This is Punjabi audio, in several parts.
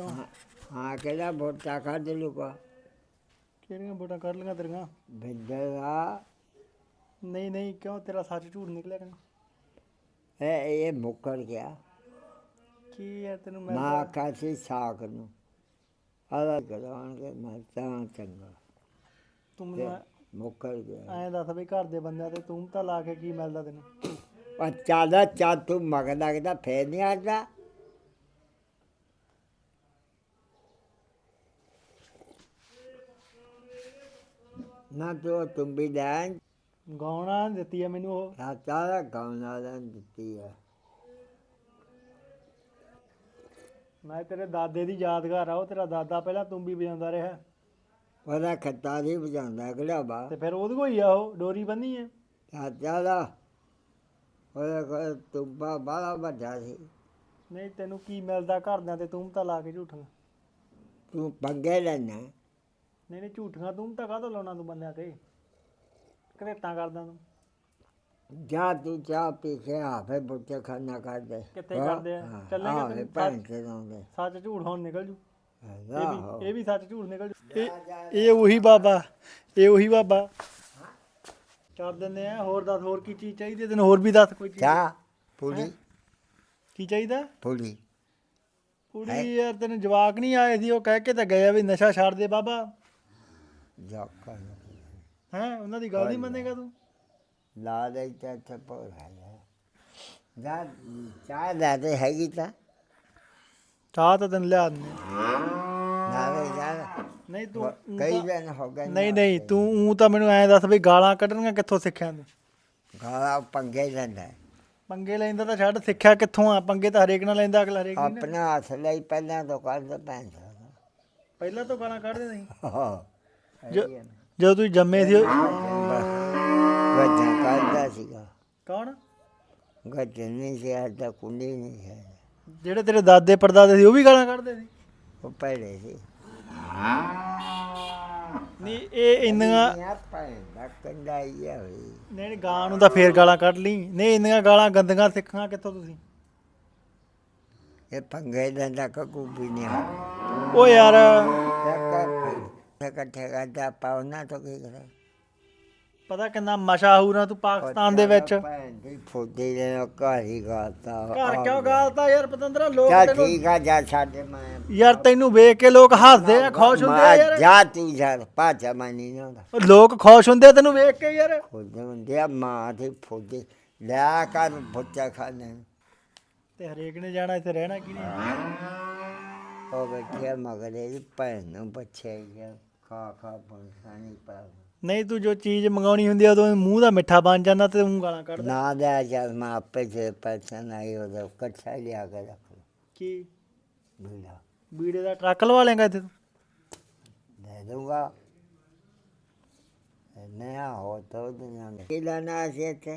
ਚੋਂ ਹਾਂ ਕਿਹੜਾ ਬੋਟਾ ਕੱਢ ਲੂਗਾ ਕਿਹੜੀਆਂ ਵੋਟਾਂ ਕੱਢ ਲਈਆਂ ਤੇਰੀਆਂ? ਬਿੰਦਰਾ। ਨਹੀਂ ਨਹੀਂ ਕਿਉਂ? ਤੇਰਾ ਸੱਚ ਝੂਠ ਨਿਕਲਿਆ ਕਿ ਇਹ ਇਹ ਮੁੱਕਰ ਗਿਆ। ਕੀ ਯਾਰ ਤੈਨੂੰ ਮੈਂ ਮਾਂ ਕਾਸੀ ਸਾਖ ਨੂੰ। ਆਦਾ ਕਰਾਂਗੇ ਮੈਂ ਤਾਂ ਚੰਗਾ। ਤੂੰ ਮੈਨੂੰ ਮੁੱਕਰ ਗਿਆ। ਐਂ ਦੱਸ ਵੀ ਘਰ ਦੇ ਬੰਦਿਆਂ ਤੇ ਤੂੰ ਤਾਂ ਲਾ ਕੇ ਕੀ ਮਿਲਦਾ ਤੈਨੂੰ? ਉਹ ਚਾਦਾ ਚਾ ਤੂੰ ਮਗ ਲੱਗਦਾ ਫੇਰ ਨਹੀਂ ਆਦਾ ਨਾ ਤੋ ਤੁਮ ਵੀ ਲੈਣ। ਗਾਉਣਾ ਦਿੱਤੀ ਆ ਮੈਨੂੰ ਉਹ। ਸਾਤਾ ਗਾਉਣਾ ਲੈਣ ਦਿੱਤੀ ਹੈ ਮੈਂ ਤੇਰੇ ਦਾਦੇ ਦੀ ਯਾਦਗਾਰ ਆ ਉਹ ਤੇਰਾ ਦਾਦਾ ਪਹਿਲਾਂ ਤੁੰਬੀ ਵਜਾਉਂਦਾ ਰਿਹਾ। ਉਹਦਾ ਖੱਤਾ ਨਹੀਂ ਵਜਾਉਂਦਾ ਬਾ ਤੇ ਫਿਰ ਉਹਦੇ ਕੋਈ ਆ ਉਹ ਡੋਰੀ ਬੰਨੀ ਆ। ਸਾਤਾ ਦਾ ਉਹਦਾ ਕੋਲ ਤੁੰਬਾ ਬਾਲਾ ਵੱਡਾ ਸੀ। ਨਹੀਂ ਤੈਨੂੰ ਕੀ ਮਿਲਦਾ ਘਰਦਿਆਂ ਤੇ ਤੂੰ ਤਾਂ ਲਾ ਕੇ ਝੂਠੀਆਂ ਤੂੰ ਪੰਗੇ ਲੈਣਾ ਨਹੀਂ ਨਹੀਂ ਝੂਠੀਆਂ ਤੂੰ ਤਾਂ ਕਾਹਤੋਂ ਲਾਉਣਾ ਤੂੰ ਬੰਦਿਆਂ ਤੇ। ਘਰੇਟਾਂ ਕਰਦਾ ਤੂੰ। ਜਾ ਤੂੰ ਚਾਹ ਪੀ ਕੇ ਆਵੇ ਬੁੱਤੇ ਖਾਣਾ ਕਰ ਦੇ ਕਿੱਥੇ ਕਰਦੇ ਆ? ਚੱਲੇਂਗੇ ਤੈਨੂੰ ਭੈਣ ਕੇ ਦੋਂਦੇ ਸੱਚ ਝੂਠ ਹੁਣ ਨਿਕਲ ਜੂ। ਇਹ ਵੀ ਇਹ ਵੀ ਸੱਚ ਝੂਠ ਨਿਕਲ ਜੂ। ਇਹ ਇਹ ਉਹੀ ਬਾਬਾ ਇਹ ਉਹੀ ਬਾਬਾ। ਕਰ ਦਿੰਦੇ ਆ ਹੋਰ ਦੱਸ ਹੋਰ ਕੀ ਚੀਜ਼ ਚਾਹੀਦੀ ਹੈ? ਤੈਨੂੰ ਹੋਰ ਵੀ ਦੱਸ ਕੋਈ ਚੀਜ਼। ਚਾਹ ਪੂਰੀ ਕੀ ਚਾਹੀਦਾ? ਪੂਰੀ ਕੁੜੀ ਯਾਰ ਤੈਨੂੰ ਜਵਾਕ ਨਹੀਂ ਆਏ ਸੀ ਉਹ ਕਹਿ ਕੇ ਤਾਂ ਗਏ ਆ ਵੀ ਨਸ਼ਾ ਛੱਡ ਦੇ ਬਾਬਾ। ਜਾ ਕਰ ਹੈ? ਉਹਨਾਂ ਦੀ ਗੱਲ ਨਹੀਂ ਮੰਨੇਗਾ ਤੂੰ? ਲਾ ਦੇ ਤੇ ਤੇ ਪਰ ਹੈ ਜਾ। ਚਾਹ ਲੈ ਦੇ ਹੈਗੀ ਤਾਂ। ਚਾਹ ਤਾਂ ਤੈਨੂੰ ਲਿਆ ਦਿੰਦੇ ਨਾ ਦੇ ਜਾ। ਨਹੀਂ ਤੂੰ ਕਈ ਦਿਨ ਹੋ ਗਏ ਨਹੀਂ ਨਹੀਂ ਤੂੰ ਊਂ ਤਾਂ ਮੈਨੂੰ ਐਂ ਦੱਸ ਵੀ ਗਾਲਾਂ ਕੱਢਣੀਆਂ ਕਿੱਥੋਂ ਸਿੱਖਿਆ ਤੂੰ? ਗਾਲਾ ਪੰਗੇ ਲੈਂਦਾ। ਪੰਗੇ ਲੈਂਦਾ ਤਾਂ ਛੱਡ ਸਿੱਖਿਆ ਕਿੱਥੋਂ ਆ? ਪੰਗੇ ਤਾਂ ਹਰੇਕ ਨਾਲ ਲੈਂਦਾ ਅਗਲਾ ਹਰੇਕ ਨਹੀਂ ਨਾ। ਆਪਣਾ ਹੱਥ ਲਈ ਪਹਿਲਾਂ ਤੋਂ ਕਰ ਪੈਣ ਪਹਿਲਾਂ ਤੋਂ ਗਾਲਾਂ ਕੱਢਦੇ ਨਹੀਂ ਜਦੋਂ ਤੂੰ ਜੰਮੇ ਸੀ ਗੱਜਾਂ ਕਰਦਾ ਸੀਗਾ। ਕੌਣ? ਗੱਜ ਨਹੀਂ ਸੀ ਆਦਾ ਕੁੰਡੀ ਨਹੀਂ ਹੈ। ਜਿਹੜੇ ਤੇਰੇ ਦਾਦੇ ਪੜਦਾਦੇ ਸੀ ਉਹ ਵੀ ਗਾਲਾਂ ਕੱਢਦੇ ਸੀ? ਉਹ ਪਹਿਲੇ ਸੀ। ਨਹੀਂ ਇਹ ਇੰਨੀਆਂ ਦਾ ਹੋਈ ਨਹੀਂ ਨਹੀਂ, ਗਾਂ ਨੂੰ ਤਾਂ ਫੇਰ ਗਾਲਾਂ ਕੱਢ ਲਈ। ਨਹੀਂ ਇੰਨੀਆਂ ਗਾਲਾਂ ਗੰਦੀਆਂ ਸਿੱਖਾਂ ਕਿੱਥੋਂ ਤੁਸੀਂ? ਇਹ ਪੰਗੇ ਲੈਂਦਾ ਕੱਕੂ ਵੀ ਨਹੀਂ ਆ ਓ ਯਾਰ ਇਕੱਠੇ ਕਰਦਾ ਪਾਉਣਾ ਤਾਂ ਕੀ ਕਰਾਂ ਪਤਾ ਕਿੰਨਾ ਮਸ਼ਹੂਰ ਆ ਤੂੰ ਪਾਕਿਸਤਾਨ ਦੇ ਵਿੱਚ। ਭੈਣ ਦੀ ਫੁੱਦੀ ਦੇ ਨਾਲ ਘਰ ਹੀ ਗਾਤਾ ਘਰ ਕਿਉਂ ਗਾਲਤਾ ਯਾਰ ਪਤੰਦਰਾ ਲੋਕ ਤੈਨੂੰ ਠੀਕ ਆ ਜਾ ਸਾਡੇ ਮੈਂ। ਯਾਰ ਤੈਨੂੰ ਵੇਖ ਕੇ ਲੋਕ ਹੱਸਦੇ ਆ ਖੁਸ਼ ਹੁੰਦੇ ਆ ਯਾਰ। ਜਾ ਤੂੰ ਯਾਰ ਪਾਚਾ ਮਾਨੀ ਨਾ ਹੁੰਦਾ। ਉਹ ਲੋਕ ਖੁਸ਼ ਹੁੰਦੇ ਆ ਤੈਨੂੰ ਵੇਖ ਕੇ ਯਾਰ। ਫੁੱਦੇ ਹੁੰਦੇ ਆ ਮਾਂ ਦੀ ਫੁੱਦੀ ਲਿਆ ਕਰ ਬੁੱਚਾ ਖਾਣੇ ਤੇ ਹਰੇਕ ਨੇ ਜਾਣਾ ਇੱਥੇ ਰਹਿਣਾ ਕੀ ਨਹੀਂ? ਉਹ ਬੈਠਿਆ ਮਗਰੇ ਦੀ ਭੈਣ ਨੂੰ ਬੱਚੇ ਗਿਆ ਖਾ ਖਾ ਬੰਸਾਣੀ ਪਾ ਨਹੀਂ ਤੂੰ ਜੋ ਚੀਜ਼ ਮੰਗਾਉਣੀ ਹੁੰਦੀ ਆ ਉਦੋਂ ਮੂੰਹ ਦਾ ਮਿੱਠਾ ਬਣ ਜਾਂਦਾ ਤੇ ਉਹ ਗਾਲਾਂ ਕੱਢਦਾ। ਨਾ ਦਾ ਜਦ ਮੈਂ ਆਪੇ ਜੇ ਪੈਸਾ ਨਹੀਂ ਉਹਦਾ ਕੱਠਾ ਲਿਆ ਕੇ ਰੱਖ ਲਓ। ਕੀ? ਬੀੜਾ। ਬੀੜੇ ਦਾ ਟਰੱਕ ਲਵਾ ਲੇਗਾ ਇੱਥੇ ਤੂੰ? दे दूंगा नया हो तो दूंगा की लाना ऐसे थे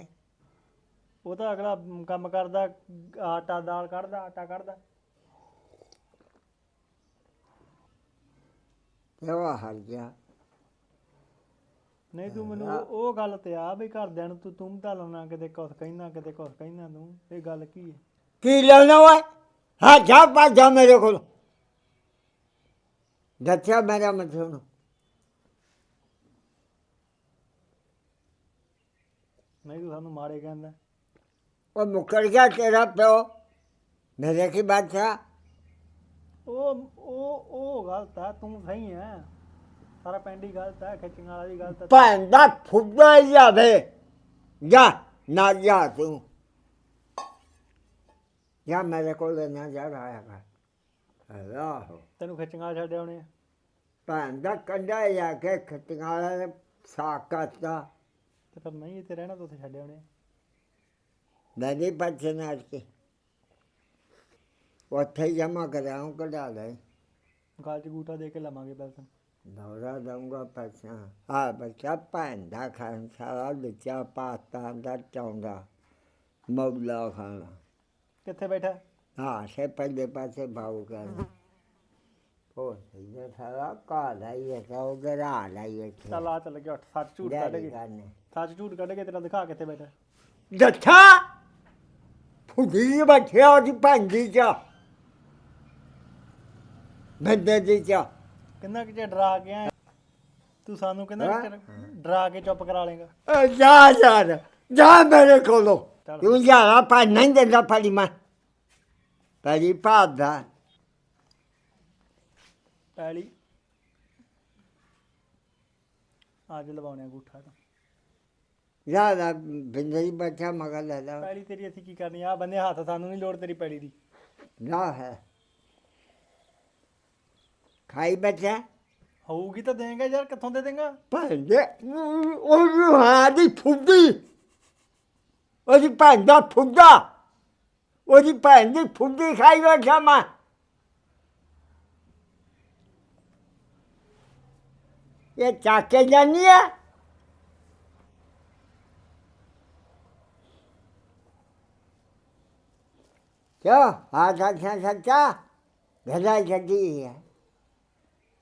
ਉਹ ਤਾਂ ਅਗਲਾ ਕੰਮ ਕਰਦਾ ਆਟਾ ਦਾਲ ਕੱਢਦਾ ਆਟਾ ਕੱਢਦਾ। ਗਿਆ। ਨਹੀਂ ਤੂੰ ਮੈਨੂੰ ਉਹ- ਉਹ ਗੱਲ ਤੇ ਆ ਵੀ ਘਰਦਿਆਂ ਨੂੰ ਤੂੰ ਤੂੰ ਤਾਂ ਲਾਉਣਾ ਕਿਤੇ ਕੁਛ ਕਹਿਣਾ ਕਿਤੇ ਕੁਛ ਕਹਿਣਾ ਤੂੰ। ਇਹ ਗੱਲ ਕੀ ਹੈ? ਕੀ ਲੈਣਾ ਓਏ? ਹਾਂ ਜਾ ਪਾ ਜਾ ਮੇਰੇ ਕੋਲ। ਦੱਸਿਆ ਮੇਰਾ ਮਤਲਬ ਨੂੰ। ਨਹੀਂ ਤੂੰ ਸਾਨੂੰ ਮਾੜੇ ਕਹਿੰਦਾ। ਉਹ ਮੁੱਕਰ ਗਿਆ ਤੇਰਾ ਪਿਓ। ਮੇਰੇ ਕੀ ਬਾਤ ਹੈ ਉਹ ਉਹ ਉਹ ਗਲਤ ਆ ਤੂੰ ਸਹੀ ਹੈ ਸਾਰਾ ਪਿੰਡ ਹੀ ਗਲਤ ਹੈ ਖਿੱਚਣ ਵਾਲਾ ਵੀ ਗਲਤ ਹੈ ਭੈਣ ਦਾ ਫੁੱਦਾ ਜਾਵੇ ਜਾ ਨਾ ਜਾ ਤੂੰ। ਜਾ ਮੇਰੇ ਕੋਲ ਨਾ ਜਾ ਆਇਆ ਕਰ। ਅੱਲਾਹ ਤੈਨੂੰ ਖਿੱਚਣ ਵਾਲਾ ਛੱਡ ਆਉਣੇ ਆ। ਭੈਣ ਦਾ ਕੰਡਾ ਜਾ ਕੇ ਖਟਿਆਲਾ ਨੇ ਸਾਕਤਾ ਤੇ ਫਿਰ ਨਹੀਂ ਇੱਥੇ ਰਹਿਣਾ ਤਾਂ ਉੱਥੇ ਛੱਡ ਆਉਣੇ ਆ। ਮੈਂ ਨਹੀਂ ਬਚਣਾ ਅੱਜ ਕੇ ਉੱਥੇ ਜਮਾ ਕਰਾਉਂ ਕਢਾ ਲੈ ਗਲ 'ਚ ਗੂਟਾ ਦੇ ਕੇ ਲਵਾਂਗੇ ਪੈਸਾ ਦੌਰਾ ਦਊਂਗਾ ਪੈਸਾ ਆ ਬੱਚਾ ਭੈਣ ਦਾ ਖਾਣ ਸਾਰਾ ਲੁੱਚਾ ਪਾਤਾ ਦਾ ਚਾਉਂਦਾ ਮੌਲਾ ਖਾਣਾ ਕਿੱਥੇ ਬੈਠਾ? ਹਾਂ ਸੇ ਪਹਿਲੇ ਪਾਸੇ ਭਾਉ ਕਰ ਉਹ ਇਹ ਸਾਰਾ ਕਾ ਲਈ ਹੈ ਕਾ ਗਰਾ ਲਈ ਹੈ ਚੱਲ ਆ ਚੱਲ ਗਿਆ ਉੱਠ ਸੱਚ ਝੂਠ ਕੱਢ ਕੇ। ਸੱਚ ਝੂਠ ਕੱਢ ਕੇ ਤੇਰਾ ਦਿਖਾ ਕਿੱਥੇ ਬੈਠਾ। ਜੱਠਾ ਫੁੱਦੀ ਬੈਠਿਆ ਉਹਦੀ ਭੰਡੀ ਚ। ਬੰਦੇ ਦੀ ਚਾ। ਕਿੰਨਾ ਕਿ ਡਰਾ ਕੇ ਆਇਆ? ਤੂੰ ਸਾਨੂੰ ਕਿੰਨਾ ਕੁ ਚਿਰ ਡਰਾ ਕੇ ਚੁੱਪ ਕਰਾ ਲੇਗਾ? ਓ ਜਾ ਯਾਰ ਜਾ। ਮੇਰੇ ਕੋਲੋਂ। ਤੂੰ ਯਾਰਾ ਪਾ ਨਹੀਂ ਦਿੰਦਾ ਫੜੀ ਮੈਂ। ਪੜੀ ਪਾਦਾ ਪੈਲੀ। ਅੱਜ ਲਵਾਉਣੇ ਅੰਗੂਠਾ ਤਾਂ। ਯਾਰਾ ਬਿੰਦਰੀ ਬੱਚਾ ਮਗਰ ਲੈ ਲਾ। ਪੈਲੀ ਤੇਰੀ ਅਸੀਂ ਕੀ ਕਰਨੀ ਆ? ਬੰਦੇ ਹੱਥ ਸਾਨੂੰ ਨਹੀਂ ਲੋੜ ਤੇਰੀ ਪੈਲੀ ਦੀ। ਨਾ ਹੈ। ਖਾਈ ਬੱਚਾ ਹੋਊਗੀ ਤਾਂ ਦੇਂਗਾ ਯਾਰ ਕਿੱਥੋਂ ਦੇ ਦੇਂਗਾ? ਭਾਂਦੇ ਉਹ ਹਾਂ ਦੀ ਫੁੱਦੀ। ਉਹਦੀ ਭੈਣ ਦਾ ਫੁੱਦਾ। ਉਹਦੀ ਭੈਣ ਦੀ ਫੁੱਦੀ ਖਾਈ ਬੈਠਾ ਮੈਂ। ਇਹ ਚਾਕੇ ਜਾਨੀ ਹੈ ਕਿਉਂ? ਆ ਸੱਚਾ? ਸੱਚਾ ਗਦਾ ਜੱਦੀ ਹੈ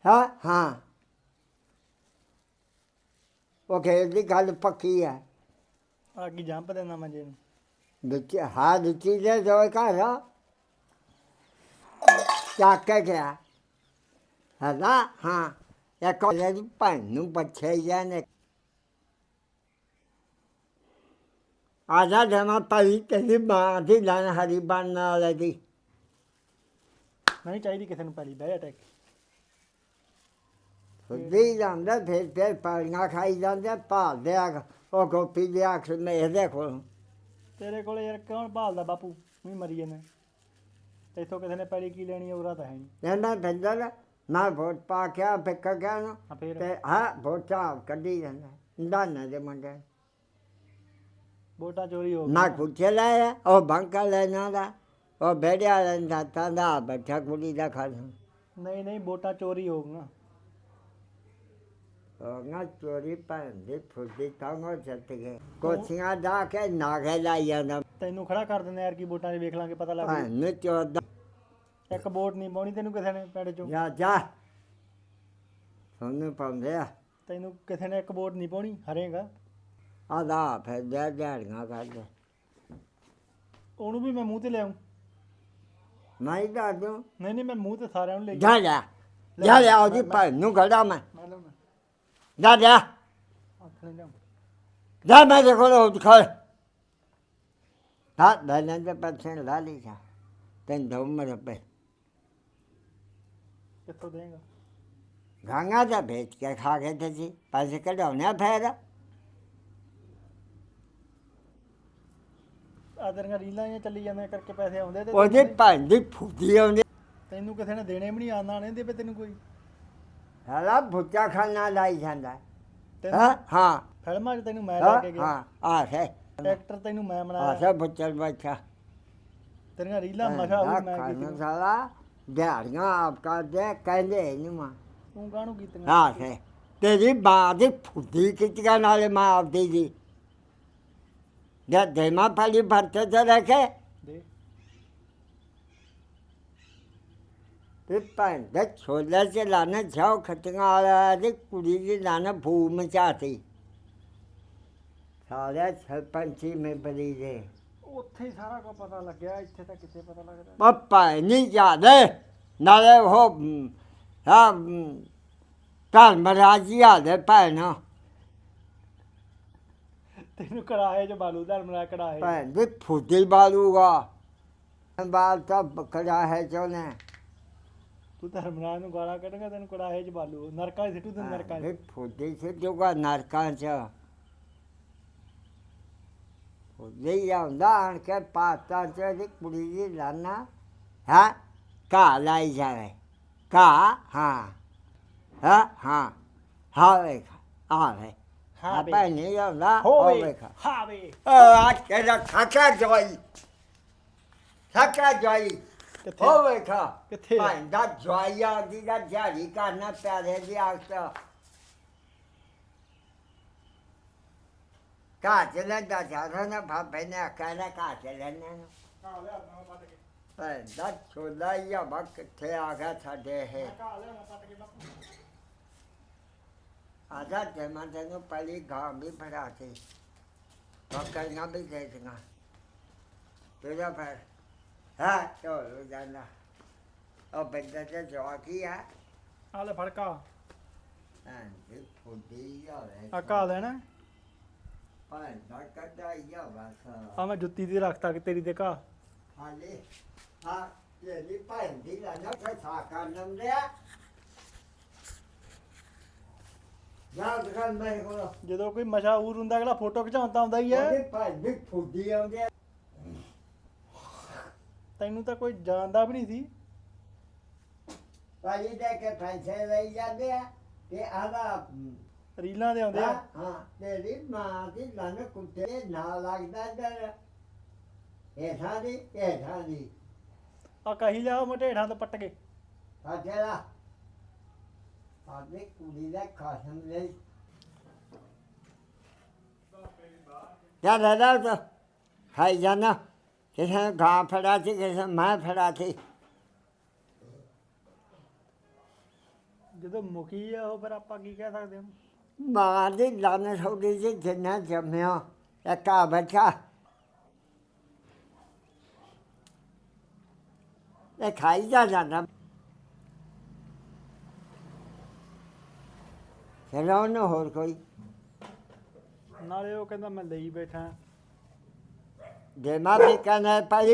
ਹਾਂ? ਹਾਂ। ਓਕੇ ਦੀ ਗੱਲ ਪੱਕੀ ਹੈ। ਆ ਕੀ ਜੰਪ ਦੇਣਾ ਮੰਜੇ ਨੂੰ ਵਿੱਚ ਹਾਂ ਦਿੱਤੀ ਦੇ ਜੋ ਘਰ। ਚੱਕ ਕੇ ਗਿਆ। ਹਲਾ ਹਾਂ। ਇਹ ਕੋਲੇ ਦੀ ਭੈਣ ਨੂੰ ਬੱਚੇ ਜਾਨੇ ਆਜਾ ਜਮਾ ਪਈ ਤੇਰੀ ਮਾਂ ਦੀ ਲਨ ਹਰੀ ਬਣਨ ਵਾਲੀ ਦੀ। ਨਹੀਂ ਚਾਹੀਦੀ ਕਿਸੇ ਨੂੰ ਪੈਲੀ ਬਹਿ ਜਾ ਟੈਕ। ਸੁੱਧੀ ਜਾਂਦਾ ਫਿਰ ਫਿਰ ਪਾਲੀਆਂ ਖਾਈ ਜਾਂਦੇ ਭਾਲਦੇ ਆ ਉਹ ਗੋਪੀ ਦੇ ਅੱਖ ਮੇਰੇ ਕੋਲ। ਤੇਰੇ ਕੋਲੇ ਯਾਰ ਕੌਣ ਭਾਲਦਾ ਬਾਪੂ? ਵੀ ਮਰੀ ਜਾਂਦੇ। ਇੱਥੋਂ ਕਿਸੇ ਨੇ ਪੈਲੀ ਕੀ ਲੈਣੀ ਉਹਰਾ ਤਾਂ ਹੈ ਨਹੀਂ। ਕਹਿੰਦਾ ਭੰਦਰ ਮੈਂ ਵੋਟ ਪਾ ਕੇ ਆ ਪਿੱਕ ਗਿਆ ਨੂੰ ਫੇਰ? ਤੇ ਹਾਂ ਵੋਟਾਂ ਕੱਢੀ ਜਾਂਦਾ ਦਾਨਾ ਦੇ ਮੁੰਡੇ। ਵੋਟਾਂ ਚੋਰੀ ਹੋ ਨਾ ਕੁਛ ਲਾਇਆ ਉਹ ਬੰਕਾ ਲੈਣਾ ਦਾ ਉਹ ਬੇੜਿਆ ਲੈਂਦਾ ਤਾਂ ਦਾ ਬੱਚਾ ਕੁੜੀ ਦਾ ਖਾ ਨਹੀਂ ਨਹੀਂ ਵੋਟਾਂ ਚੋਰੀ ਹੋ ਗਈਆਂ। ਉਹ ਨਾ ਚੋਰੀ ਪੈਣ ਦੇ ਫੁੱਦੀ ਤਾਂਗੋ ਚੱਤ ਗਏ ਕੋਚੀਆਂ ਦਾ ਕੇ ਨਾਗੇ ਲਾਈ ਜਾਂਦਾ। ਤੈਨੂੰ ਖੜਾ ਕਰ ਦਿੰਦੇ ਯਾਰ ਕੀ ਵੋਟਾਂ 'ਚ ਵੇਖ ਲਾਂਗੇ ਪਤਾ ਲੱਗ ਭੈਣ ਨੂੰ ਚੋਦਾ। ਜੂ ਇੱਕ ਵੋਟ ਨਹੀਂ ਪਾਉਣੀ ਤੈਨੂੰ ਕਿਸੇ ਨੇ ਪਿੰਡ 'ਚੋਂ। ਜਾ ਜਾ। ਸੋਨੂੰ ਪਾਉਂਦੇ ਆ। ਤੈਨੂੰ ਕਿਸੇ ਨੇ ਇੱਕ ਵੋਟ ਨਹੀਂ ਪਾਉਣੀ ਹਰੇਗਾ। ਆਦਾ ਫਿਰ ਦੇ ਦਿਹਾੜੀਆਂ ਕਰਦੇ ਉਹਨੂੰ ਵੀ ਮੈਂ ਮੂੰਹ ਤੇ ਲਿਆਉਂ ਨਹੀਂ ਦਾਦੂ ਨਹੀਂ ਨਹੀਂ ਮੈਂ ਮੂੰਹ ਤੇ ਸਾਰਿਆਂ ਨੂੰ ਲੈ ਜਾ ਜਾ। ਜਾ ਜਾ ਉਹਦੀ ਭੈਣ ਨੂੰ ਗੜਾ ਮੈਂ। ਮੈਂ ਲਿਆਉਣਾ ਜਾ ਜਾ ਜਾ ਮੈਂ ਦੇਖੋ ਲੋ ਖੜ ਹਾਂ ਬੈਲਾਂ ਦੇ ਪੈਸੇ ਲਾ ਲਈ ਜਾ ਤੈਨੂੰ ਦੋ ਮਰ ਪੇ ਕਿੱਥੋਂ ਦੇਂਗਾ ਗਾਂਗਾ ਦਾ ਵੇਚ ਕੇ ਖਾ ਕੇ ਤੇ ਜੀ ਪੈਸੇ ਕਢਾਉਣੇ ਆ ਫੇਰ ਆ ਤੇਰੀਆਂ ਰੀਲਾਂ ਜਿਹੀਆਂ ਚੱਲੀ ਜਾਂਦੀਆਂ ਕਰਕੇ ਪੈਸੇ ਆਉਂਦੇ ਤੇ ਉਹਦੀ ਭੈਣ ਦੀ ਫੁੱਦੀ ਆਉਂਦੀ। ਤੈਨੂੰ ਕਿਸੇ ਨੇ ਦੇਣੇ ਵੀ ਨਹੀਂ ਆਉਂਦਾ ਨਹੀਂ ਦੇ ਤੈਨੂੰ ਕੋਈ। ਹਾਲਾ ਭੁੱਚਾ ਖਾਣਾ ਲਾਈ ਜਾਂਦਾ। ਤੈਨੂੰ ਹਾਂ? ਹਾਂ। ਫਿਲਮਾਂ 'ਚ ਤੈਨੂੰ ਮੈਂ ਲੈ ਹਾਂ ਕੇ ਗਿਆ। ਹਾਂ ਆ ਹੈ। ਐਕਟਰ ਤੈਨੂੰ ਮੈਂ ਆ ਬਣਾਇਆ ਸੇ ਭੁੱਚਲ ਬੱਚਾ ਤੇਰੀਆਂ ਰੀਲਾਂ ਮਸ਼ਾ ਉਹ ਮੈਂ ਖਾਣਾ ਕੀਤੀਆਂ। ਸਾਲਾ ਦਿਹਾੜੀਆਂ ਆਪ ਕਰਦੇ ਕਹਿੰਦੇ ਨਹੀਂ ਮਾਂ। ਤੂੰ ਕਾਹਨੂੰ ਕੀਤੀਆਂ? ਹਾਂ। ਸੇ ਤੇਰੀ ਬਾਂ ਦੀ ਫੁੱਦੀ ਕਿਚਗਾ ਨਾਲੇ ਮਾਂ ਆਪਦੀ ਜੀ ਜਦ ਦੇਮਾ ਪਾਲੀ ਭਰਤੇ ਤੇ ਰੱਖੇ ਤੇ ਭੈਣ ਦੇ ਛੋਲੇ ਚ ਲਾਣਾ ਜਾਓ ਖਟੀਆਂ ਵਾਲਾ ਦੀ ਕੁੜੀ ਦੀ ਲਾਣਾ ਭੂ ਮਚਾਤੀ ਸਾਰੇ ਸਰਪੰਚੀ ਮੇ ਬਲੀ ਦੇ। ਉੱਥੇ ਹੀ ਸਾਰਾ ਕੁਝ ਪਤਾ ਲੱਗਿਆ ਇੱਥੇ ਤਾਂ ਕਿੱਥੇ ਪਤਾ ਲੱਗਦਾ ਪਪਾ ਨਹੀਂ ਜਾਦੇ ਨਾਲੇ ਉਹ ਹਾਂ ਤਾਂ ਮਰਾਜੀ ਆ ਦੇ ਭੈਣ। ਤੈਨੂੰ ਕੜਾਹੇ 'ਚ ਬਾਲੂ ਧਰ ਮਰਾ ਕੜਾਹੇ ਭੈਣ ਦੀ ਫੁੱਦੀ ਬਾਲੂਗਾ। ਬਾਲ ਤਾਂ ਬਕੜਾ ਹੈ ਚੋਨੇ ਤੂੰ ਧਰਮਰਾਜ ਨੂੰ ਗਾਲਾਂ ਕੱਢੇਗਾ ਤੈਨੂੰ ਕੜਾਹੇ 'ਚ ਬਾਲੂ ਨਰਕਾਂ 'ਚ ਸਿੱਟੂ ਤੈਨੂੰ ਨਰਕਾਂ 'ਚ। ਇਹ ਫੁੱਦੀ ਸੇ ਜੋਗਾ ਨਰਕਾਂ ਚ। ਫੁੱਦੀ ਆਉਂਦਾ ਆਣ ਕੇ ਪਾਤਾਂ ਚ ਦੀ ਕੁੜੀ ਦੀ ਲਾਨਾ ਹਾਂ? ਕਾ ਲਾਈ ਜਾਵੇ। ਕਾ ਹਾਂ। ਹਾਂ? ਹਾਂ। ਹਾਂ ਵੇਖ ਆ ਵੇ ਹਾਂ ਹਾਂ ਵੇ। ਨਹੀਂ ਆਉਂਦਾ ਹੋਵੇ ਵੇਖ। ਹਾਵੇ ਆ ਕੇ ਦਾ ਖਾਕਾ ਜਵਾਈ। ਖਾਕਾ ਜਵਾਈ। ਕਿੱਥੇ ਹੋ ਵੇਖਾ। ਕਿੱਥੇ ਆ? ਭੈਣ ਦਾ ਜਵਾਈਆ ਦੀ ਦਾ ਦਿਹਾੜੀ ਕਰਨਾ ਪਿਆਰੇ ਦੀ ਆਖਤਾ ਕਾ ਚਲੇ ਦਾ ਜਾਣਾ ਨਾ ਭਾਪੇ ਨੇ ਕਹਿੰਦਾ ਕਾ ਚਲੇ ਨੇ। ਭੈਣ ਦਾ ਛੋਲਾ ਵਾ ਕਿੱਥੇ ਆ ਗਿਆ ਸਾਡੇ ਇਹ। ਆਦਾ ਜਮਾ ਤੈਨੂੰ ਪਹਿਲੀ ਗਾਂ ਵੀ ਫੜਾਤੀ ਬੱਕਰੀਆਂ ਵੀ ਦੇ ਦਿੰਗਾ ਤੇਰਾ ਫਿਰ ਹਾਂ? ਚਲੋ ਜਾਣਾ ਉਹ ਬੰਦਾ ਤੇ ਜਵਾਕੀ ਆ। ਆ ਲੈ ਫੜਕਾ। ਹਾਂ ਇਹ ਫੁੱਦੀ ਆ ਰੇ ਆ ਕਾ ਲੈਣਾ ਭਾਂ ਦਾ ਕੱਢਾ ਹੀ ਆ ਬਸ। ਆ ਮੈਂ ਜੁੱਤੀ ਤੇ ਰੱਖਤਾ ਕਿ ਤੇਰੀ ਤੇ ਕਾ ਹਾਲੇ ਹਾਂ ਇਹ ਨਹੀਂ ਭਾਂ ਦੀ ਲਾ ਨਾ ਤੇ ਸਾਕਾ ਨੰਦਿਆ ਜਾ ਦੁਕਾਨ ਮੇਰੇ ਕੋਲ। ਜਦੋਂ ਕੋਈ ਮਸ਼ਹੂਰ ਹੁੰਦਾ ਅਗਲਾ ਫੋਟੋ ਖਿਚਾਉਣ ਤਾਂ ਆਉਂਦਾ ਹੀ ਉਹਦੇ ਹੈ ਭਾਂ ਦੀ ਫੁੱਦੀ ਆਉਂਦੇ ਆ। ਤੈਨੂੰ ਤਾਂ ਕੋਈ ਜਾਣਦਾ ਵੀ ਨਹੀਂ ਸੀ। ਭਾਜੀ ਦੇ ਕੇ ਪੈਸੇ ਲਈ ਜਾਂਦੇ ਆ ਤੇ ਆਦਾ ਰੀਲਾਂ ਦੇ ਆਉਂਦੇ ਆ। ਹਾਂ ਤੇਰੀ ਮਾਂ ਦੀ ਲੰਨ ਕੁੱਤੇ ਦੇ ਨਾਲ ਲੱਗਦਾ ਦਰ ਇਹ ਸਾਡੀ ਇਹ ਸਾਡੀ ਆ ਕਹੀ ਲਿਆ ਮਟੇੜਾਂ ਤੋਂ ਪੱਟ ਕੇ। ਸਾਡਾ ਆਦਮੀ ਕੁੜੀ ਦਾ ਖਾਸਮ ਲਈ ਯਾ ਦਾਦਾ ਤਾਂ ਖਾਈ ਜਾਣਾ ਕਿਸੇ ਨੇ ਗਾਂ ਫੜਾ ਸੀ ਕਿਸੇ ਨੇ ਮੈਂ ਫੜਾ ਸੀ। ਜਦੋਂ ਮੁਖੀ ਆ ਉਹ ਫਿਰ ਆਪਾਂ ਕੀ ਕਹਿ ਸਕਦੇ ਹਾਂ? ਮਾਂ ਦੀ ਲੰਨ ਛੋੜੀ ਸੀ ਜਿੰਨਾ ਜੰਮਿਆ ਇੱਕਾ ਬੱਚਾ। ਇਹ ਖਾਈ ਜਾ ਜਾਂਦਾ। ਚਲੋ ਉਹਨੂੰ ਹੋਰ ਕੋਈ। ਨਾਲੇ ਉਹ ਕਹਿੰਦਾ ਮੈਂ ਲਈ ਬੈਠਾ। ਜੇ ਮਾਂ ਵੀ ਕਹਿੰਦਾ ਭਾਈ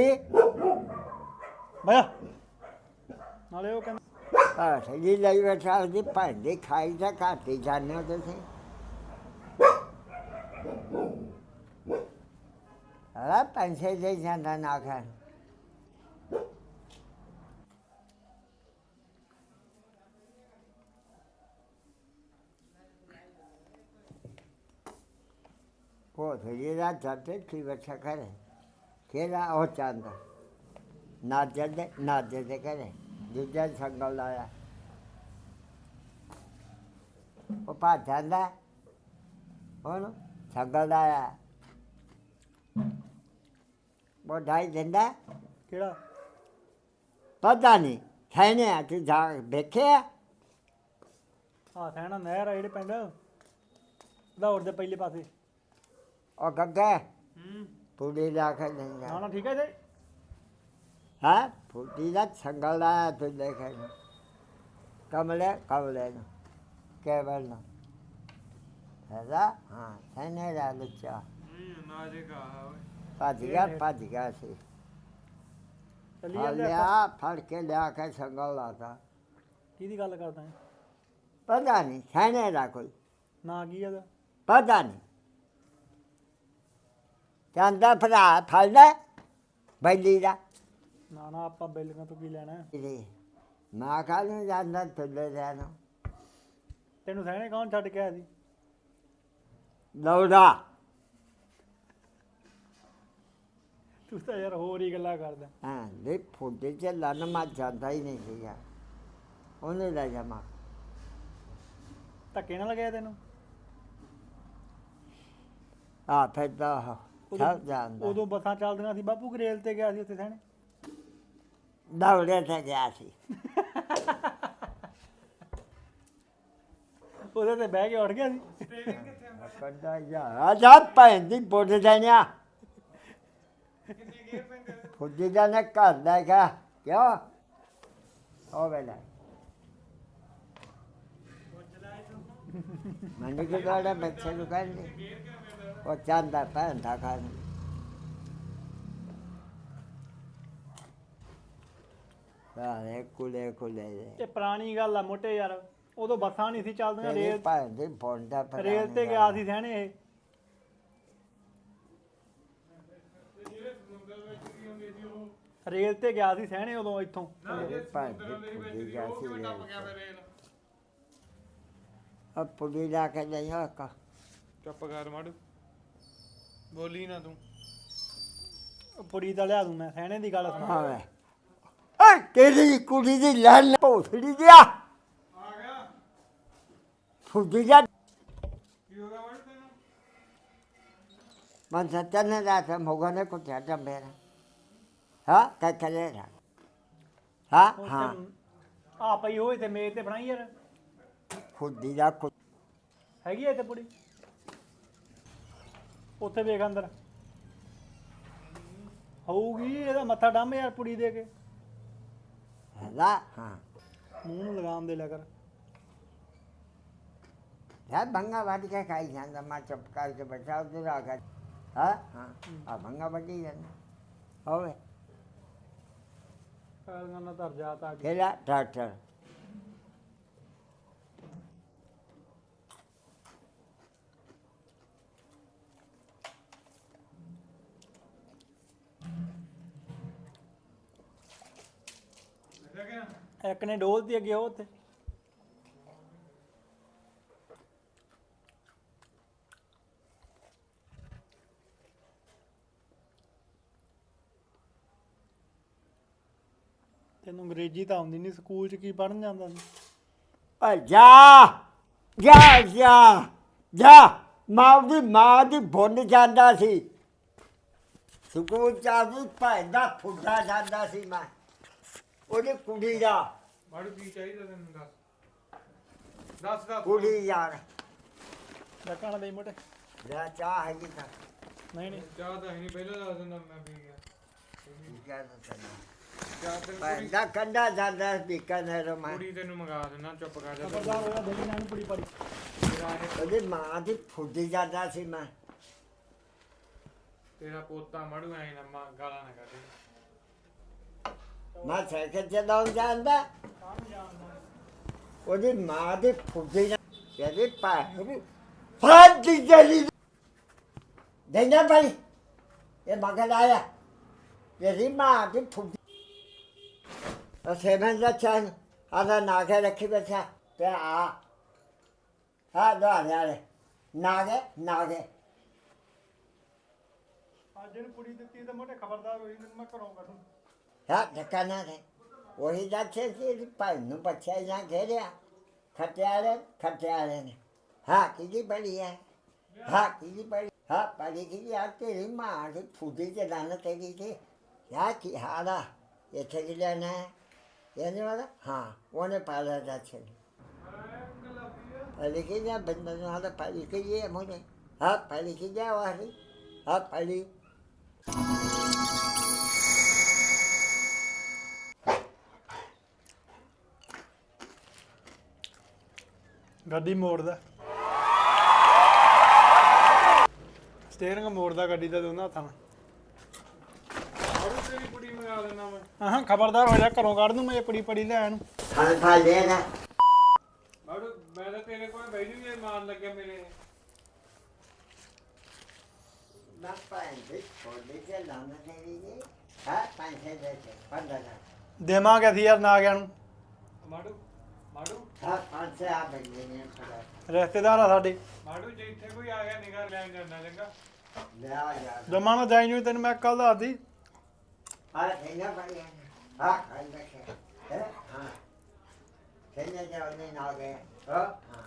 ਬਾਇਆ ਨਾਲੇ ਉਹ ਕਹਿੰਦਾ ਆ ਸਹੀ ਲਈ ਬੈਠਾ ਉਹਦੀ ਭਾਂਡੇ ਖਾਈ ਜਾ ਘਾਟੀ ਹੋ ਤੁਸੀਂ ਆ ਪੈਸੇ ਦੇ ਜਾਂਦਾ ਨਾ ਖਾਣ ਉਹ ਥੋੜੀ ਰਾਤ ਜਾਂਦੇ ਕੀ ਬੱਚਾ ਕਰੇ ਕਿਹੜਾ ਉਹ ਚਾਹੁੰਦਾ ਨਾ ਜਦੇ ਨਾ ਜਦੇ ਕਰੇ ਦੂਜਾ ਸੰਗਲ ਲਾਇਆ। ਉਹ ਪਾ ਜਾਂਦਾ। ਉਹਨੂੰ ਸੰਗਲ ਲਾਇਆ। ਉਹ ਢਾਈ ਦਿੰਦਾ। ਕਿਹੜਾ? ਪਤਾ ਨਹੀਂ ਖੈਨੇ ਆ ਕਿ ਜਾ ਦੇਖਿਆ? ਆ ਸਹਿਣਾ ਨਹਿਰ ਆ ਜਿਹੜੇ ਪਿੰਡ। ਦੌੜ ਦੇ ਪਹਿਲੇ ਪਾਸੇ। ਉਹ ਗੱਗਾ। ਹੂੰ। ਪੂੜੀ ਲਾ ਕੇ ਨਾ ਦਿੰਦਾ ਨਾ ਠੀਕ ਹੈ ਜੀ ਹਾਂ ਪੂੜੀ ਦਾ ਸੰਗਲ ਲਾਇਆ ਤੂੰ ਦੇਖੇ ਕਮਲੇ ਕਮਲੇ ਨੂੰ ਕੇਵਲ ਨੂੰ ਹੈਦਾ ਹਾਂ ਖੈਨੇ ਦਾ ਲੁੱਚਾ ਭੱਜ ਗਿਆ ਭੱਜ ਗਿਆ ਸੀ ਚੱਲੀ ਹਾਂ ਜਾਂਦੇ ਆਪਾਂ ਲਿਆ ਫੜ ਕੇ ਲਿਆ ਕੇ ਸੰਗਲ ਲਾਤਾ ਕਿਹਦੀ ਗੱਲ ਕਰਦਾ ਹੈ ਪਤਾ ਨਹੀਂ ਖੈਨੇ ਦਾ ਕੋਈ ਨਾ ਕੀ ਇਹਦਾ ਪਤਾ ਨਹੀਂ ਕਹਿੰਦਾ ਭਰਾ ਫੜ ਲੈ ਬੈਲੀ ਦਾ। ਨਾ ਨਾ ਆਪਾਂ ਬੈਲੀਆਂ ਤੋਂ ਕੀ ਲੈਣਾ? ਹੈ? ਇਹਦੇ ਮੈਂ ਕੱਲ ਨੂੰ ਜਾਂਦਾ ਤੁੱਲੇ ਜਾਣਾ ਤੈਨੂੰ ਸਹਿਣੇ ਕੌਣ ਛੱਡ ਕੇ ਆਇਆ ਸੀ? ਲੌੜਾ ਤੂੰ ਤਾਂ ਯਾਰ ਹੋਰ ਹੀ ਗੱਲਾਂ ਕਰਦਾ। ਹਾਂ ਦੇ ਫੁੱਟੇ ਚ ਲੰਨ ਮਾ ਜਾਂਦਾ ਹੀ ਨਹੀਂ ਸੀਗਾ। ਉਹਨੇ ਲੈ ਜਾਮਾ ਧੱਕੇ ਨਾਲ ਲਗਿਆ ਤੈਨੂੰ? ਆ ਫੈਦਾ ਸਭ ਜਾਂਦਾ। ਉਦੋਂ ਬੱਸਾਂ ਚੱਲਦੀਆਂ ਸੀ ਬਾਪੂ ਗਰੇਲ ਤੇ ਗਿਆ ਸੀ ਉੱਥੇ ਸਹਿਣੇ। ਦੌੜੇ ਤੇ ਗਿਆ ਸੀ। ਉਹਦੇ ਤੇ ਬਹਿ ਕੇ ਉੱਠ ਗਿਆ ਸੀ। ਕੰਡਾ ਜਾ ਜਾ ਭੈਣ ਦੀ ਬੁੱਢ ਜਾਣਿਆ ਫੁੱਜੀ ਦਾ ਨੇ ਘਰ ਲੈ ਗਿਆ ਕਿਉਂ? ਉਹ ਵੇਲੇ। ਮੈਨੂੰ ਕਿ ਗਾੜਾ ਬੱਚੇ ਨੂੰ ਕਹਿੰਦੇ ਉਹ ਚਾਂਦਾ ਭੈਣ ਦਾ ਖਾਣ ਸਾਰੇ ਕੁਲੇ ਕੁਲੇ ਦੇ ਪੁਰਾਣੀ ਗੱਲ ਆ ਮੋਟੇ ਯਾਰ ਉਦੋਂ ਬੱਸਾਂ ਨਹੀਂ ਸੀ ਚੱਲਦੀਆਂ ਤੇਰੀ ਰੇਲ ਭੈਣ ਦੀ ਬੋਂਡਾ ਰੇਲ ਤੇ ਗਿਆ ਸੀ ਸਹਿਣੇ ਇਹ। ਰੇਲ ਤੇ ਗਿਆ ਸੀ ਸਹਿਣੇ ਉਦੋਂ ਇੱਥੋਂ। ਭੈਣ ਦੀ ਗਿਆ ਸੀ ਰੇਲ ਤੇ। ਪੁੜੀ ਲਾ ਕੇ ਜਾਈਓ ਕਾ। ਚੁੱਪ ਕਰ ਮੜ। ਬੋਲੀ ਨਾ ਤੂੰ। ਪੁੜੀ ਦਾ ਲਿਆ ਦੂੰ ਮੈਂ ਸਹਿਣੇ ਦੀ ਗੱਲ ਸੁਣਾ। ਆਵੇ। ਏ ਤੇਰੀ ਕੁੜੀ ਦੀ ਲੰਨ ਭੋਸੜੀ ਗਿਆ ਆ ਗਿਆ ਫੁੱਜੀ ਜਾ। ਕੀ ਹੋ ਗਿਆ ਮੜ ਤੈਨੂੰ? ਮਨ ਸੱਚਨ ਨੇ ਰਾਤ ਮੋਗਾ ਨੇ ਕੁੱਟਿਆ ਜੰਬੇ ਨੇ ਹਾਂ ਕਹਿ ਕਰੇ ਨਾ ਹਾਂ ਹਾਂ। ਆ ਪਈ ਹੋਏ ਤੇ ਮੇਜ਼ ਤੇ ਬਣਾਈ ਯਾਰ। ਫੁੱਜੀ ਦਾ ਕੁ- ਹੈਗੀ ਐ ਤੇ ਪੁੜੀ ਉੱਥੇ ਵੇਖ ਅੰਦਰ। ਹੋਊਗੀ ਇਹਦਾ ਮੱਥਾ ਡੰਮ ਯਾਰ ਪੁੜੀ ਦੇ ਕੇ। ਲਾ ਹਾਂ। ਮੂੰਹ ਨੂੰ ਲਗਾਮ ਦੇ ਲਿਆ ਕਰ। ਯਾ ਬੰਗਾ ਵੱਢ ਕੇ ਖਾਈ ਜਾਂਦਾ ਮੈਂ ਚੁੱਪ ਕਰਕੇ ਬੈਠਾ ਉਧਰ ਆ ਕੇ। ਹਾਂ? ਹਾਂ। ਆ ਬੰਗਾ ਵੱਢੀ ਜਾਂਦਾ। ਹੋਵੇ। ਪੈਰਾਂ ਨਾਲ ਧਰ ਜਾ ਤਾਂ ਅੱਗੇ ਕਿਹੜਾ? ਟਰੈਕਟਰ। ਇੱਕ ਨੇ ਡੋਲ ਦੀ ਅੱਗੇ ਉਹ ਉੱਥੇ ਤੈਨੂੰ ਅੰਗਰੇਜ਼ੀ ਤਾਂ ਆਉਂਦੀ ਨਹੀਂ ਸਕੂਲ 'ਚ ਕੀ ਪੜਨ ਜਾਂਦਾ ਸੀ? ਓ ਜਾ ਜਾ ਜਾ ਜਾ। ਮਾਂ ਦੀ ਮਾਂ ਦੀ ਬੁੰਨ ਜਾਂਦਾ ਸੀ। ਸਕੂਲ ਚਾਹੀ ਭਾਈ ਦਾ ਫੁੱਟਾ ਜਾਂਦਾ ਸੀ ਮੈਂ। ਉਹਦੀ ਕੁੜੀ ਦਾ। ਮਾੜੂ ਕੀ ਚਾਹੀਦਾ ਤੈਨੂੰ ਦੱਸ। ਦੱਸ ਦੱਸ। ਕੁੜੀ ਯਾਰ। ਡੱਕਣ ਦੇ ਮੋਟੇ। ਲੈ ਚਾਹ ਹੈਗੀ ਤਾਂ। ਨਹੀਂ ਨਹੀਂ। ਚਾਹ ਤਾਂ ਹੈ ਨਹੀਂ ਪਹਿਲਾਂ ਦੱਸ ਦਿੰਦਾ ਮੈਂ ਪੀ ਗਿਆ। ਠੀਕ ਹੈ ਤਾਂ ਤੈਨੂੰ। ਚਾਹ ਤੈਨੂੰ ਭੈਂਦਾ ਕੰਡਾ ਜਾਂਦਾ ਸੀ ਬੀਕਾਨੇਰ ਮੈਂ ਕੁੜੀ ਤੈਨੂੰ ਮੰਗਾ ਦਿੰਦਾ ਚੁੱਪ ਕਰ ਜਾ। ਖਬਰਦਾਰ ਹੋਇਆ ਦੇਈ ਨਾ ਨੂੰ ਪੜੀ ਪੜੀ। ਤੇਰਾ ਇਹ- ਉਹਦੀ ਮਾਂ ਦੀ ਫੁੱਟੀ ਜਾਂਦਾ ਸੀ ਮੈਂ। ਤੇਰਾ ਪੋਤਾ ਮੜੂ ਐ ਨਾ ਮਾਂ ਗਾਲਾਂ ਨਾ ਕੱਢੇ। ਮੈਂ ਸਾਈਕਲ ਚਲਾਉਣ ਜਾਂਦਾ। ਉਹਦੀ ਮਾਂ ਦੀ ਫੁੱਟੀ ਜਾਂ ਇਹਦੀ ਪਾਣੀ ਫਾਦੀ ਜਲੀ ਦੇਣਾ ਭਾਈ, ਇਹ ਮਗਰ ਆਇਆ। ਇਹਦੀ ਮਾਂ ਦੀ ਫੁੱਟੀ ਅਸੇ ਮੈਂ ਚਾਹ ਆਦਾ ਨਾਗੇ ਰੱਖੀ ਬੈਠਾ। ਤੇ ਆ ਆ ਦੋ ਨਾਲੇ ਨਾਗੇ ਨਾਗੇ ਅੱਜ ਇਹਨੂੰ ਕੁੜੀ ਦਿੱਤੀ ਤਾਂ ਮੋਟੇ ਖਬਰਦਾਰ ਹੋਈ ਤੈਨੂੰ ਮੈਂ ਘਰੋਂ ਕੱਢੂੰ। ਹਾਂ ਧੱਕਾ ਨਾ ਦੇ ਉਹੀ ਦੱਸੇ ਸੀ ਭਾਈ ਨੂੰ ਬੱਚਾ ਜਾਂ ਘੇਰਿਆ ਖਟਿਆਲੇ ਖਟਿਆਲੇ ਨੇ ਹਾਂ ਕਿਹਦੀ ਬੜੀ ਹੈ ਹਾਂ ਕਿਹਦੀ ਬੜੀ ਹਾਂ ਬੜੀ ਕਿਹਦੀ ਆ ਤੇਰੀ ਮਾਂ ਦੀ ਫੁੱਦੀ ਤੇ ਦਾਨ ਤੇਰੀ ਤੇ ਯਾ ਕੀ ਹਾਲਾ ਇੱਥੇ ਕਿ ਲੈਣਾ ਹੈ ਇਹਨੇ ਵਾਲਾ ਹਾਂ ਉਹਨੇ ਪਾਲਾ ਦਾ ਛੇ ਪੜੀ ਕਿ ਜਾ ਬੰਦਾ ਨੂੰ ਹਾਲਾ ਗੱਡੀ ਮੋੜਦਾ ਸਟੀਅਰਿੰਗ ਮੋੜਦਾ ਗੱਡੀ ਦਾ ਦੋਨਾਂ ਹੱਥਾਂ ਨਾਲ। ਮੜੂ ਤੇਰੀ ਕੁੜੀ ਮੰਗਾ ਦਿੰਦਾ ਮੈਂ। ਆਹਾਂ ਖਬਰਦਾਰ ਹੋ ਜਾ ਘਰੋਂ ਕੱਢ ਦੂੰ ਮੈਂ ਪੜੀ ਪੜੀ ਲੈਣਾ। ਮੜੂ ਮੈਂ ਤਾਂ ਤੇਰੇ ਕੋਲ ਬੈਠ ਜੂ ਜੇ ਮਾਰਨ ਲੱਗਿਆ ਮੇਰੇ। ਨਾ ਪਾਉਂਦੇ ਛੋੜੇ ਕੇ ਲਾਉਣਾ ਚਾਹੀਦੀ ਹਾਂ ਪੈਸੇ ਦੇ ਕੇ ਪੰਦਾ ਨਾ ਦੇਵਾਂਗੇ ਅਸੀਂ ਯਾਰ ਨਾ ਗਿਆ ਨੂੰ। ਮਾੜੂ ਮਾੜੂ ਹਾਂ ਪੰਜ ਆ ਬੰਦੇ ਨੇ ਖੜਾ ਰਿਸ਼ਤੇਦਾਰ ਆ ਸਾਡੇ। ਮਾੜੂ ਜੇ ਇੱਥੇ ਕੋਈ ਆ ਗਿਆ ਨਿਗਾਹ ਲੈਣ ਜਾਂਦਾ ਚੰਗਾ। ਲੈ ਆ ਯਾਰ ਜਮਾ ਨਾ ਜਾਈ ਨੂੰ ਤੈਨੂੰ ਮੈਂ ਕੱਲ ਦੱਸਦੀ। ਆ ਠੇਨਾ ਪੜੀ ਹਾਂ ਖਾਈ ਬੈਠੇ ਹੈ? ਹਾਂ। ਠੇਨਾ ਜਾਉਣੇ ਨਾ ਗਏ। ਹਾਂ ਹਾਂ।